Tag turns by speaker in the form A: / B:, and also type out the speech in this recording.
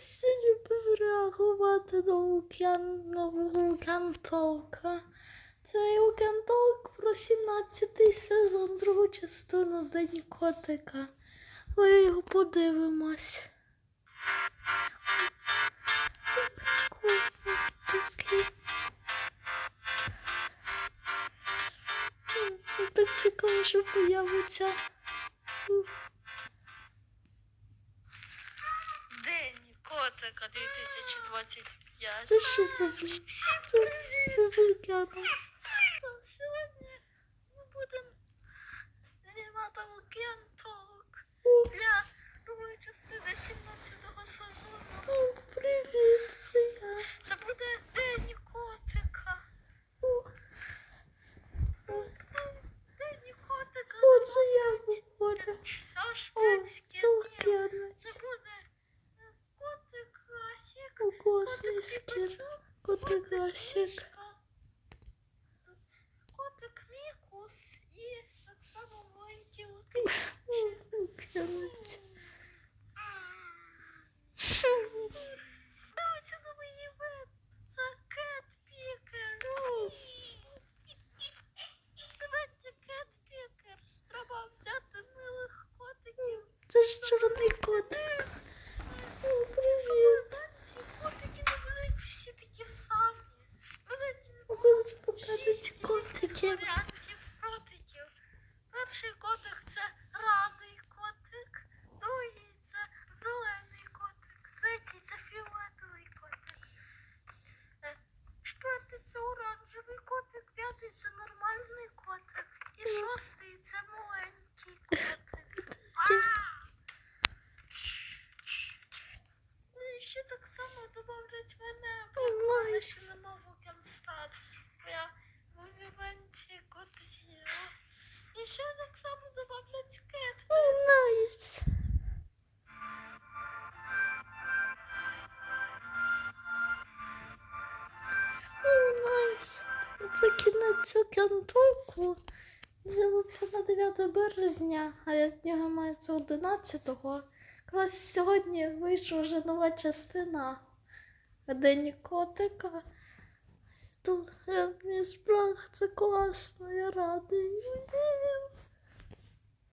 A: сьогодні буду реагувати на Лук'ян, нового Лук'ян-толка. Це Лук'ян-толк про 17 сезон, другу частину День котика. Ви його подивимось. Так цікаво, що появиться.
B: котика 2025.
A: Це що за звук? Це, це звукяно.
B: Сьогодні ми будемо знімати Лук'ян-толк для другої частини 17-го Асік.
A: О, класний скін. Котик Асік.
B: Мишка. Котик Мікус і так само маленький Лук'ян.
A: О, Лук'янець.
B: Дивіться на мої вид. Це Кет Пікер. Дивіться, Кет Пікер. Треба взяти милих котиків.
A: Це ж чорний
B: Це радий котик, другий це зелений котик, третій це фіолетовий котик. Е, Четвертий це оранжевий котик, п'ятий це нормальний котик. І шостий це маленький котик. Ну і ще так само добавлять мене, мене ще нема Вокен ще так само добавлять кет.
A: О, найс. Це кінець океантоку. З'явився на 9 березня, а я з нього мається 11-го. Якраз сьогодні вийшла вже нова частина День котика. Це класно, я радий.